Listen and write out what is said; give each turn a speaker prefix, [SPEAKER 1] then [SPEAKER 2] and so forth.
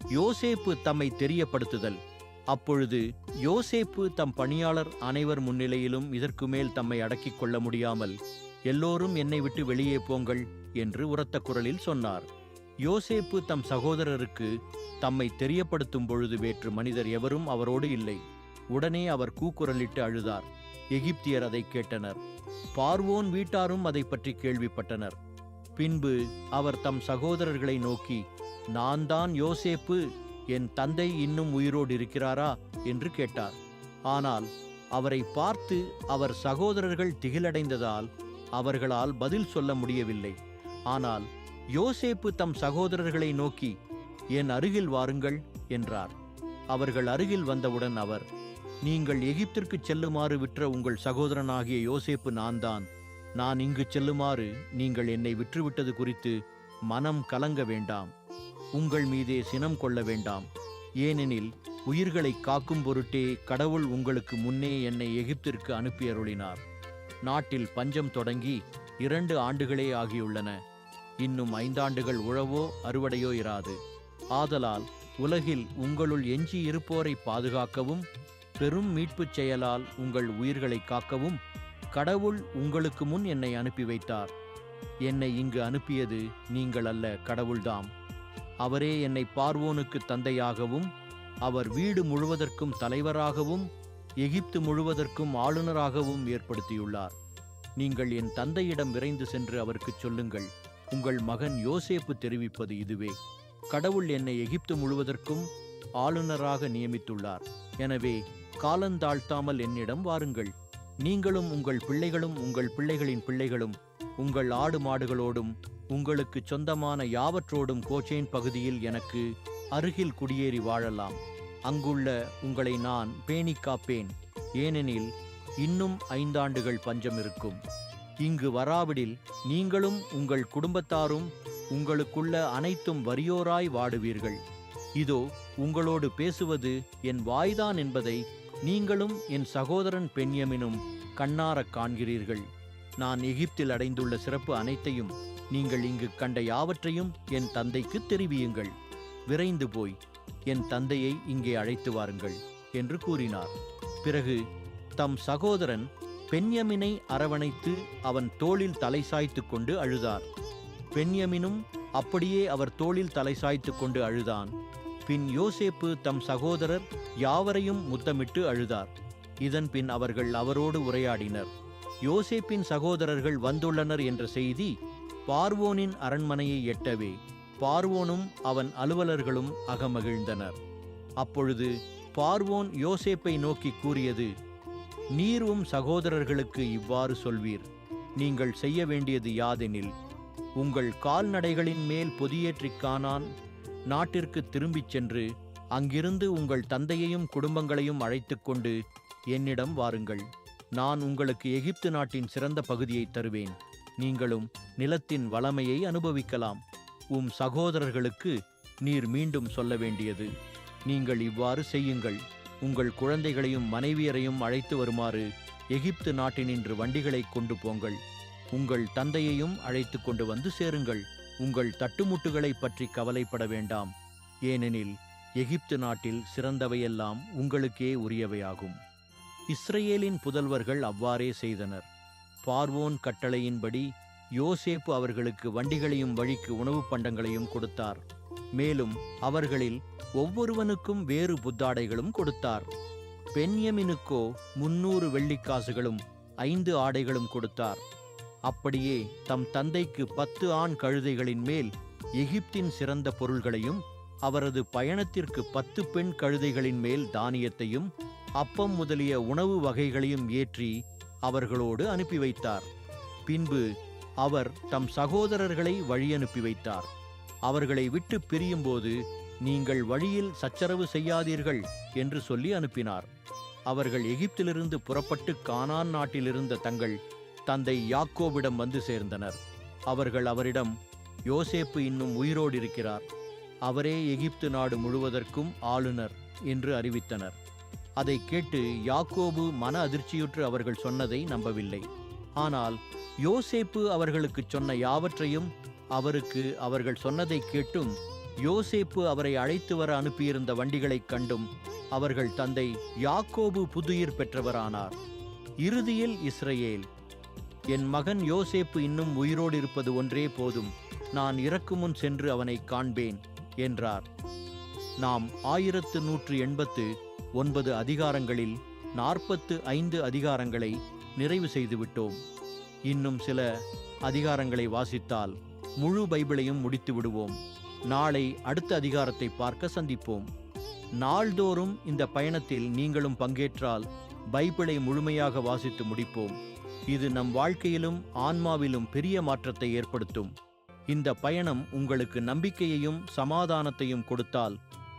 [SPEAKER 1] யோசேப்பு தம்மை தெரியப்படுத்துதல். அப்பொழுது யோசேப்பு தம் பணியாளர் அனைவர் முன்னிலையிலும் இதற்கு மேல் தம்மை அடக்கிக் கொள்ள முடியாமல் எல்லோரும் என்னை விட்டு வெளியே போங்கள் என்று உரத்த குரலில் சொன்னார். யோசேப்பு தம் சகோதரருக்கு தம்மை தெரியப்படுத்தும் பொழுது வேற்று மனிதர் எவரும் அவரோடு இல்லை. உடனே அவர் கூக்குரலிட்டு அழுதார். எகிப்தியர் அதை கேட்டனர். பார்வோன் வீட்டாரும் அதை பற்றி கேள்விப்பட்டனர். பின்பு அவர் தம் சகோதரர்களை நோக்கி நான் தான் யோசேப்பு என் தந்தை இன்னும் உயிரோடு இருக்கிறாரா என்று கேட்டார். ஆனால் அவரை பார்த்து அவர் சகோதரர்கள் திகிலடைந்ததால் அவர்களால் பதில் சொல்ல முடியவில்லை. ஆனால் யோசேப்பு தம் சகோதரர்களை நோக்கி என் அருகில் வாருங்கள் என்றார். அவர்கள் அருகில் வந்தவுடன் அவர் நீங்கள் எகிப்திற்குச் செல்லுமாறு விற்ற உங்கள் சகோதரனாகிய யோசேப்பு நான்தான். நான் இங்கு செல்லுமாறு நீங்கள் என்னை விற்றுவிட்டது குறித்து மனம் கலங்க வேண்டாம். உங்கள் மீதே சினம் கொள்ள வேண்டாம். ஏனெனில் உயிர்களை காக்கும் பொருட்டே கடவுள் உங்களுக்கு முன்னே என்னை எகிப்திற்கு அனுப்பியருளினார். நாட்டில் பஞ்சம் தொடங்கி இரண்டு ஆண்டுகளே ஆகியுள்ளன. இன்னும் ஐந்தாண்டுகள் உழவோ அறுவடையோ இராது. ஆதலால் உலகில் உங்களுள் எஞ்சி இருப்போரை பாதுகாக்கவும் பெரும் மீட்புச் செயலால் உங்கள் உயிர்களை காக்கவும் கடவுள் உங்களுக்கு முன் என்னை அனுப்பி வைத்தார். என்னை இங்கு அனுப்பியது நீங்கள் அல்ல கடவுள்தாம். அவரே என்னை பார்வோனுக்கு தந்தையாகவும் அவர் வீடு முழுவதற்கும் தலைவராகவும் எகிப்து முழுவதற்கும் ஆளுநராகவும் ஏற்படுத்தியுள்ளார். நீங்கள் என் தந்தையிடம் விரைந்து சென்று அவருக்குச் சொல்லுங்கள். உங்கள் மகன் யோசேப்பு தெரிவிப்பது இதுவே. கடவுள் என்னை எகிப்து முழுவதற்கும் ஆளுநராக நியமித்துள்ளார். எனவே காலந்தாழ்த்தாமல் என்னிடம் வாருங்கள். நீங்களும் உங்கள் பிள்ளைகளும் உங்கள் பிள்ளைகளின் பிள்ளைகளும் உங்கள் ஆடு மாடுகளோடும் உங்களுக்கு சொந்தமான யாவற்றோடும் கோச்சேன் பகுதியில் எனக்கு அருகில் குடியேறி வாழலாம். அங்குள்ள உங்களை நான் பேணி காப்பேன். ஏனெனில் இன்னும் ஐந்தாண்டுகள் பஞ்சம் இருக்கும். இங்கு வராவிடில் நீங்களும் உங்கள் குடும்பத்தாரும் உங்களுக்குள்ள அனைத்தும் வறியோராய் வாடுவீர்கள். இதோ உங்களோடு பேசுவது என் வாய்தான் என்பதை நீங்களும் என் சகோதரன் பெண்யமினும் கண்ணாரக் காண்கிறீர்கள். நான் எகிப்தில் அடைந்துள்ள சிறப்பு அனைத்தையும் நீங்கள் இங்கு கண்ட யாவற்றையும் என் தந்தைக்கு தெரிவியுங்கள். விரைந்து போய் என் தந்தையை இங்கே அழைத்து வாருங்கள் என்று கூறினார். பிறகு தம் சகோதரன் பென்யமினை அரவணைத்து அவன் தோளில் தலை சாய்த்துக் கொண்டு அழுதார். பென்யமினும் அப்படியே அவர் தோளில் தலை சாய்த்து கொண்டு அழுதான். பின் யோசேப்பு தம் சகோதரர் யாவரையும் முத்தமிட்டு அழுதார். இதன் பின் அவர்கள் அவரோடு உரையாடினர். யோசேப்பின் சகோதரர்கள் வந்துள்ளனர் என்ற செய்தி பார்வோனின் அரண்மனையை எட்டவே பார்வோனும் அவன் அலுவலர்களும் அகமகிழ்ந்தனர். அப்பொழுது பார்வோன் யோசேப்பை நோக்கி கூறியது நீரும் சகோதரர்களுக்கு இவ்வாறு சொல்வீர். நீங்கள் செய்ய வேண்டியது யாதெனில் உங்கள் கால்நடைகளின் மேல் பொதியேற்றிக் காணான். நாட்டிற்கு திரும்பிச் சென்று அங்கிருந்து உங்கள் தந்தையையும் குடும்பங்களையும் அழைத்துக்கொண்டு என்னிடம் வாருங்கள். நான் உங்களுக்கு எகிப்து நாட்டின் சிறந்த பகுதியை தருவேன். நீங்களும் நிலத்தின் வளமையை அனுபவிக்கலாம். உம் சகோதரர்களுக்கு நீர் மீண்டும் சொல்ல வேண்டியது. நீங்கள் இவ்வாறு செய்யுங்கள். உங்கள் குழந்தைகளையும் மனைவியரையும் அழைத்து வருமாறு எகிப்து நாட்டினின்று வண்டிகளை கொண்டு போங்கள். உங்கள் தந்தையையும் அழைத்து கொண்டு வந்து சேருங்கள். உங்கள் தட்டுமுட்டுகளை பற்றி கவலைப்பட வேண்டாம். ஏனெனில் எகிப்து நாட்டில் சிறந்தவையெல்லாம் உங்களுக்கே உரியவையாகும். இஸ்ரேலின் புதல்வர்கள் அவ்வாறே செய்தனர். பார்வோன் கட்டளையின்படி யோசேப்பு அவர்களுக்கு வண்டிகளையும் வழிக்கு உணவுப் பண்டங்களையும் கொடுத்தார். மேலும் அவர்களில் ஒவ்வொருவனுக்கும் வேறு புத்தாடைகளும் கொடுத்தார். பென்யமினுக்கோ முன்னூறு வெள்ளிக்காசுகளும் ஐந்து ஆடைகளும் கொடுத்தார். அப்படியே தம் தந்தைக்கு பத்து ஆண் கழுதைகளின் மேல் எகிப்தின் சிறந்த பொருள்களையும் அவரது பயணத்திற்கு பத்து பெண் கழுதைகளின் மேல் தானியத்தையும் அப்பம் முதலிய உணவு வகைகளையும் ஏற்றி அவர்களோடு அனுப்பி வைத்தார். பின்பு அவர் தம் சகோதரர்களை வழியனுப்பி வைத்தார். அவர்களை விட்டு பிரியும்போது நீங்கள் வழியில் சச்சரவு செய்யாதீர்கள் என்று சொல்லி அனுப்பினார். அவர்கள் எகிப்திலிருந்து புறப்பட்டு கானான் நாட்டிலிருந்த தங்கள் தந்தை யாக்கோவிடம் வந்து சேர்ந்தனர். அவர்கள் அவரிடம் யோசேப்பு இன்னும் உயிரோடு இருக்கிறார். அவரே எகிப்து நாடு முழுவதற்கும் ஆளுநர் என்று அறிவித்தனர். அதை கேட்டு யாக்கோபு மன அதிர்ச்சியுற்று அவர்கள் சொன்னதை நம்பவில்லை. ஆனால் யோசேப்பு அவர்களுக்கு சொன்ன யாவற்றையும் அவருக்கு அவர்கள் சொன்னதை கேட்டும் யோசேப்பு அவரை அழைத்து வர அனுப்பியிருந்த வண்டிகளைக் கண்டும் அவர்கள் தந்தை யாக்கோபு புதுயிர் பெற்றவரானார். இறுதியில் இஸ்ரேல் என் மகன் யோசேப்பு இன்னும் உயிரோடு இருப்பது ஒன்றே போதும் நான் இறக்கும் முன் சென்று அவனை காண்பேன் என்றார். நாம் ஆயிரத்து நூற்று எண்பத்து ஒன்பது அதிகாரங்களில் நாற்பத்து ஐந்து அதிகாரங்களை நிறைவு செய்துவிட்டோம். இன்னும் சில அதிகாரங்களை வாசித்தால் முழு பைபிளையும் முடித்து விடுவோம். நாளை அடுத்த அதிகாரத்தை பார்க்க சந்திப்போம். நாள்தோறும் இந்த பயணத்தில் நீங்களும் பங்கேற்றால் பைபிளை முழுமையாக வாசித்து முடிப்போம். இது நம் வாழ்க்கையிலும் ஆன்மாவிலும் பெரிய மாற்றத்தை ஏற்படுத்தும். இந்த பயணம் உங்களுக்கு நம்பிக்கையையும் சமாதானத்தையும் கொடுத்தால்